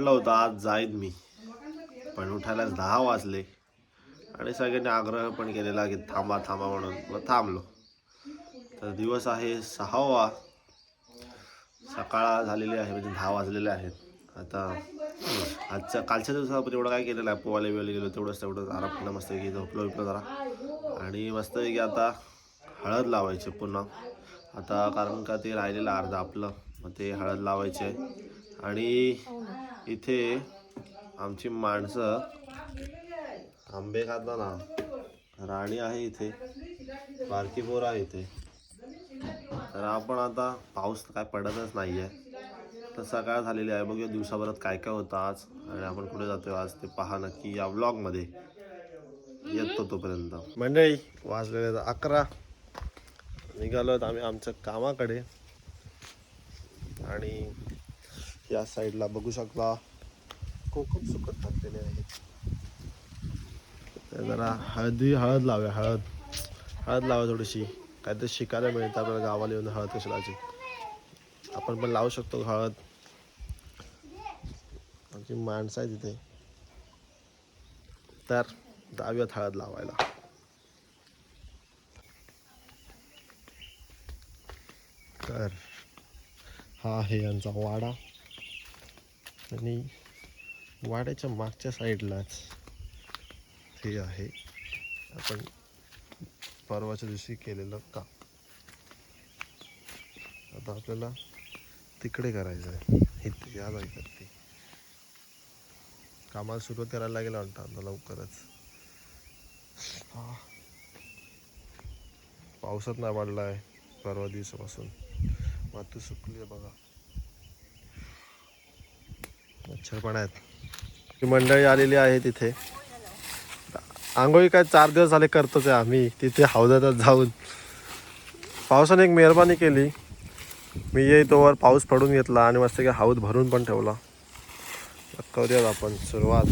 वाटलं होतं आज जाईन मी. पण उठायला दहा वाजले. आणि सगळ्यांनी आग्रह पण केलेला की थांबा थांबा म्हणून. मग थांबलो. तर दिवस आहे सहावा. सकाळ झालेली आहे म्हणजे दहा वाजलेले आहेत. आता आजच्या कालच्या दिवसात आपण एवढं काय केलेलं आहे पोवाले बिवायला गेलो तेवढंच तेवढं आराम केला मस्त की झोपलो विपलो जरा. आणि मस्त की आता हळद लावायची पुन्हा. आता कारण का ते राहिलेलं अर्ध आपलं. मग ते हळद लावायचे. आणि इथे आमची माणसं आंबे खाताना राणी आहे इथे. बारकी पोर आहे इथे. तर आपण आता पाऊस काय पडतच नाही आहे तर सकाळ झालेली आहे. बघूया दिवसाभरात काय काय होतं आज. आणि आपण कुठे जातोय आज ते पहा नक्की या व्लॉगमध्ये येतो तोपर्यंत. मंडळी वाजलेले अकरा. निघालो आम्ही आमच्या कामाकडे. आणि या साईडला बघू शकता. कोकम सुकत टाकलेले आहेत. जरा हळदी हळद लावूया हळद. हळद लावा थोडीशी. काहीतरी शिकायला मिळतं आपल्याला गावाला येऊन हळद कशी लावायची आपण पण लावू शकतो हळद. आमची माणसं आहे तिथे तर जाऊयात हळद लावायला. तर हा आहे यांचा वाडा. आणि वाड्याच्या मागच्या साईडलाच हे आहे. आपण परवाच्या दिवशी केलेलं काम. आता आपल्याला तिकडे करायचं आहे इथे या जागेवरती कामाला सुरुवात करायला लागेल वाटतं आता लवकरच. हा. पावसात नाही वाढला आहे परवा दिवसापासून. माती सुकली आहे बघा. मच्छर पण आहेत मंडळी आलेली आहे तिथे आंघोळी काय चार दिवस झाले करतोच आहे आम्ही. तिथे हौदातात जाऊन. पावसाने एक मेहरबानी केली. मी येईतोवर पाऊस पडून घेतला आणि मस्त की हौद भरून पण ठेवला. करूयात आपण सुरुवात.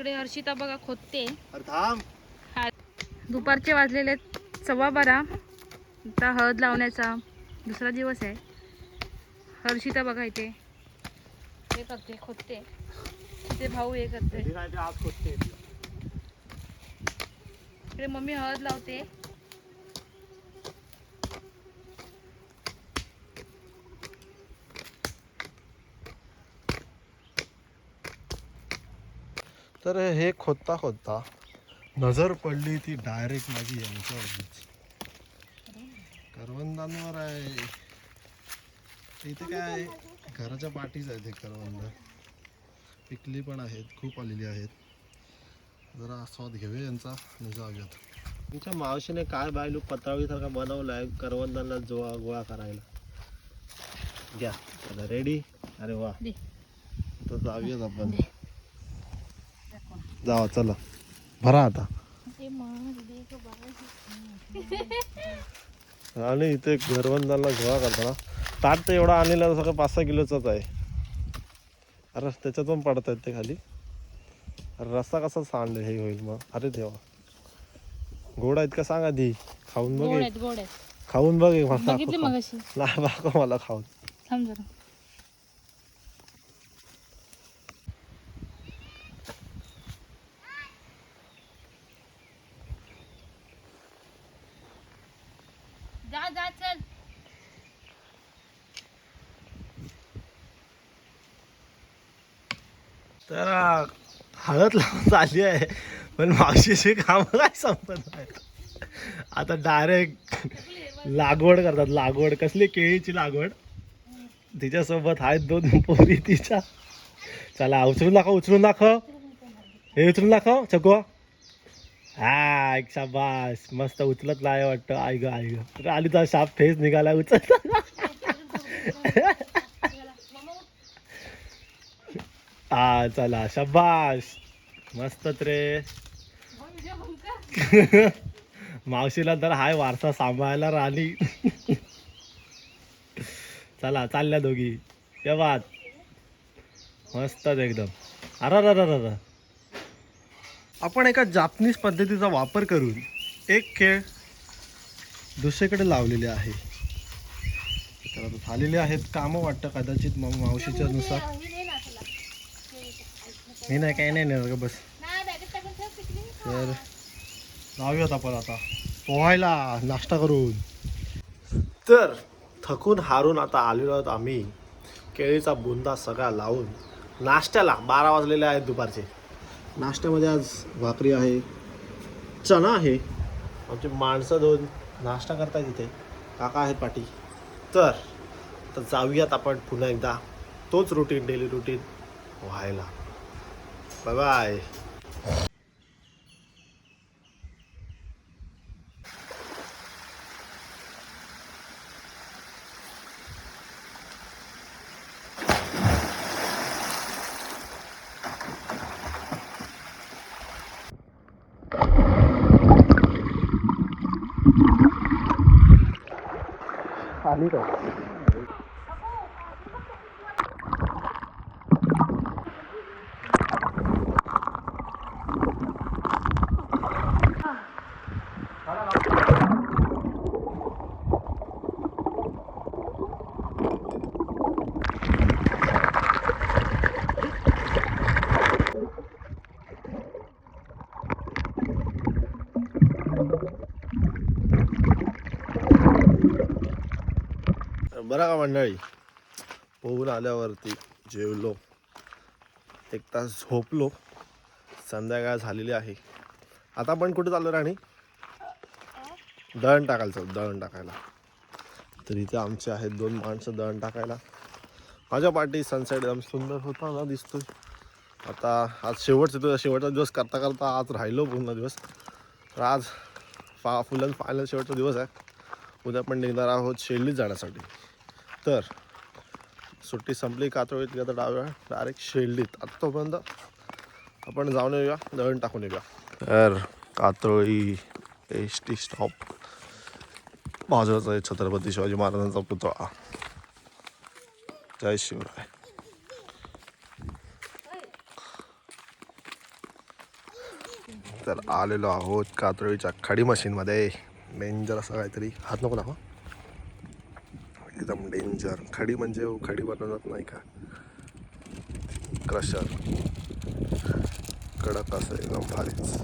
इकडे हर्षिता बघा खोदते. दुपारचे वाजलेले सव्वा बारा. आता हळद लावण्याचा दुसरा दिवस आहे. हर्षिता बघा इथे. हे करते खोदते. इथे भाऊ हे करते. इकडे मम्मी हळद लावते. तर हे खोदता खोदता नजर पडली ती डायरेक्ट माझी यांच्यावरच. करवंदांवर आहे. इथे काय? घराच्या पाठीच आहेत हे करवंद. पिकली पण आहेत खूप आलेली आहेत. जरा स्वाद घेऊया यांचा आणि जाऊयात तुमच्या मावशीने काय बायलू पत्रावळीसारखा बनवला आहे करवंदांना जोळा गोळा करायला. घ्या रेडी अरे वा. तर जाऊयात आपण. जावा चला. भरा आता. आणि इथे घरवंदाला गोळा करताना. ताट तर एवढा आणलेला सगळं पाच सहा किलोचाच आहे. अरे त्याच्यात पण पडत आहेत ते खाली. अरे रस्ता कसा सांडले हे होईल मग. अरे देवा. गोड आहेत का सांग आधी. खाऊन बघ खाऊन बघ मला. मला खाऊन थांब जरा जा जा चल तर हळद लावून झाली आहे. पण मावशीचे कामं काय संपत आहेत आता डायरेक्ट लागवड करतात. लागवड कसली केळीची लागवड? तिच्यासोबत आहेत दोन पोरी तिच्या. चला उचलून दाखव उचलून दाखव. हे उचलून दाखव चको हा एक शाबास. मस्त उचलत नाही वाटतं. आई ग आई ग. आली तर शाप फेस निघाला उचल हा चला शाबास. मस्तच रे मावशीला तर हाय वारसा सांभाळायला राणी. चला चालल्या दोघी. तेव्हाच मस्तच एकदम. अरा रा आपण एका जापनीज पद्धतीचा वापर करून एक खेळ दुसरीकडे लावलेले आहे. तर झालेले आहेत कामं वाटतं कदाचित मग मावशीच्या नुसार. हे नाही काही नाही नाही बस. तर जाऊयात आपण आता. पोहायला नाश्ता करून. तर थकून हारून आता आलेलो आहोत आम्ही. केळीचा बुंदा सगळा लावून. नाश्त्याला बारा वाजलेले आहेत दुपारचे. नाश्त्यामध्ये आज भाकरी आहे चणा आहे. आमची माणसं दोन नाश्ता करतायत इथे. काका आहेत पाठी. तर आता जाऊयात आपण पुन्हा एकदा. तोच रुटीन डेली रुटीन व्हायला बाय बाय आली का बरं का मंडळी? पोहून आल्यावरती जेवलो. एक तास झोपलो. संध्याकाळ झालेली आहे. आता आपण कुठे चाललो राणी? दळण टाकायला चालू दळण टाकायला. तर इथे आमचे आहेत दोन माणसं दळण टाकायला. माझ्या पाठी सनसेट एकदम सुंदर होता ना दिसतोय. आता आज शेवटचा दिवस शेवटचा दिवस करता करता आज राहिलो पूर्ण दिवस. तर आज फा फुलन फायनल शेवटचा दिवस आहे. उद्या पण निघणार आहोत शेल्लीच जाण्यासाठी. तर सुट्टी संपली कातळीत गेलं डाव्या डायरेक्ट शेल्डीत आता तोपर्यंत आपण जाऊन येऊया दळण टाकून येऊया. तर कातळी एस टी स्टॉप. बाजूचा आहे छत्रपती शिवाजी महाराजांचा पुतळा. जय शिवराय. तर आलेलो आहोत कातळीच्या खडी मशीनमध्ये. डेंजर असं काहीतरी हात नको दाखवा. एकदम डेंजर खडी म्हणजे खडी बनवत नाही का? क्रशर कडक असं एकदम भारीच.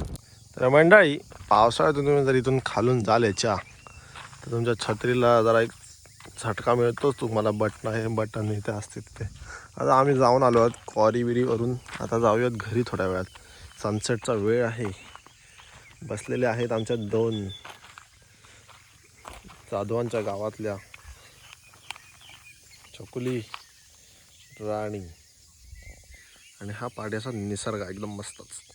तर मंडळी पावसाळ्यातून तुम्ही जर इथून खालून झाले याच्या तर तुमच्या छत्रीला जरा एक झटका मिळतोच. तुम्हाला बटन आहे बटन इथे असते तिथे आता आम्ही जाऊन आलो आहोत क्वारी विरीवरून आता जाऊयात घरी थोड्या वेळात. सनसेटचा वेळ आहे. बसलेले आहेत आमच्या दोन जाधवांच्या गावातल्या. चकुली राणी. आणि हा पाड्याचा निसर्ग एकदम मस्तच.